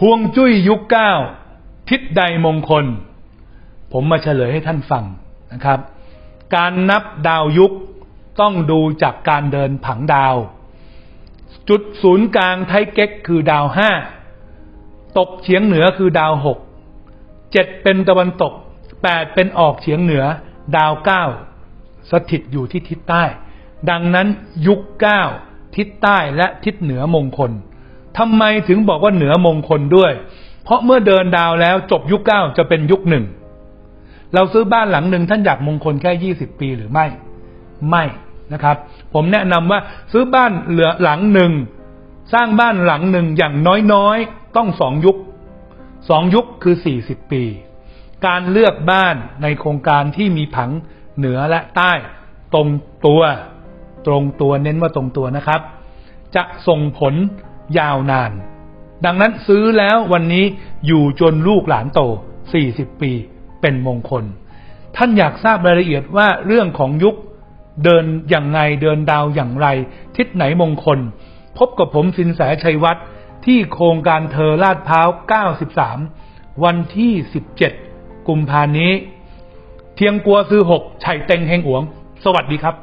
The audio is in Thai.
ห่วงจุ้ยยุคเก้าทิศใดมงคล ผมมาเฉลยให้ท่านฟังนะครับ การนับดาวยุคต้องดูจากการเดินผังดาว จุดศูนย์กลางไทเก๊กคือดาวห้าตกเฉียงเหนือคือดาวหกเจ็ดเป็นตะวันตกแปดเป็นออกเฉียงเหนือ ดาวเก้าสถิตอยู่ที่ทิศใต้ ดังนั้นยุคเก้าทิศใต้และทิศเหนือมงคล ทำไมถึงบอกว่าเหนือมงคลด้วย เพราะเมื่อเดินดาวแล้วจบยุคเก้าจะเป็นยุคหนึ่ง เราซื้อบ้านหลังหนึ่งท่านอยากมงคลแค่ยี่สิบปีหรือไม่ ไม่นะครับ ผมแนะนำว่าซื้อบ้านเหลือหลังหนึ่งสร้างบ้านหลังหนึ่งอย่างน้อยๆต้องสองยุคสองยุคคือสี่สิบปี การเลือกบ้านในโครงการที่มีผังเหนือและใต้ ตรงตัว ตรงตัวเน้นว่าตรงตัวนะครับ จะส่งผล ยาวนาน ดังนั้นซื้อแล้ววันนี้อยู่จนลูกหลานโต 40 ปีเป็นมงคล ท่านอยากทราบรายละเอียดว่าเรื่องของยุคเดินอย่างไงเดินดาวอย่างไร ทิศไหนมงคล พบกับผมสินแสชัยวัฒน์ที่โครงการเธอลาดพร้าว 93 วันที่ 17 กุมภานี้ เทียงกัวซื้อ6ไฉเต็งเฮงหวง สวัสดีครับ